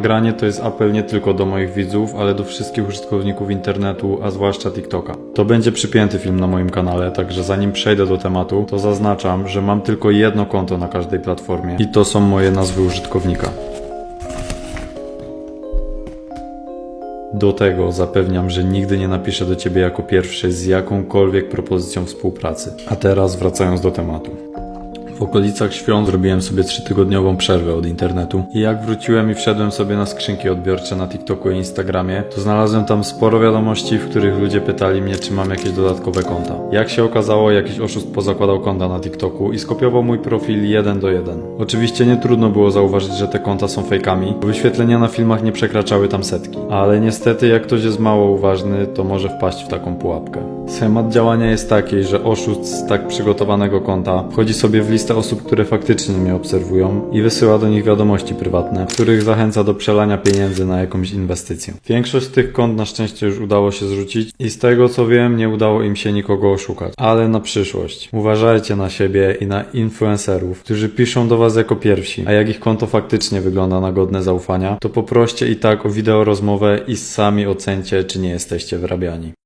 nagranie to jest apel nie tylko do moich widzów, ale do wszystkich użytkowników internetu, a zwłaszcza TikToka. To będzie przypięty film na moim kanale, także zanim przejdę do tematu, to zaznaczam, że mam tylko jedno konto na każdej platformie i to są moje nazwy użytkownika. Do tego zapewniam, że nigdy nie napiszę do Ciebie jako pierwszy z jakąkolwiek propozycją współpracy. A teraz wracając do tematu. W okolicach świąt zrobiłem sobie trzytygodniową przerwę od internetu i jak wróciłem i wszedłem sobie na skrzynki odbiorcze na TikToku i Instagramie, to znalazłem tam sporo wiadomości, w których ludzie pytali mnie, czy mam jakieś dodatkowe konta. Jak się okazało, jakiś oszust pozakładał konta na TikToku i skopiował mój profil jeden do jeden. Oczywiście nie trudno było zauważyć, że te konta są fejkami, bo wyświetlenia na filmach nie przekraczały tam setki. Ale niestety, jak ktoś jest mało uważny, to może wpaść w taką pułapkę. Schemat działania jest taki, że oszust z tak przygotowanego konta wchodzi sobie w listę osób, które faktycznie mnie obserwują i wysyła do nich wiadomości prywatne, których zachęca do przelania pieniędzy na jakąś inwestycję. Większość tych kont na szczęście już udało się zrzucić i z tego co wiem, nie udało im się nikogo oszukać. Ale na przyszłość. Uważajcie na siebie i na influencerów, którzy piszą do was jako pierwsi, a jak ich konto faktycznie wygląda na godne zaufania, to poproście i tak o wideo rozmowę i sami ocencie, czy nie jesteście wyrabiani.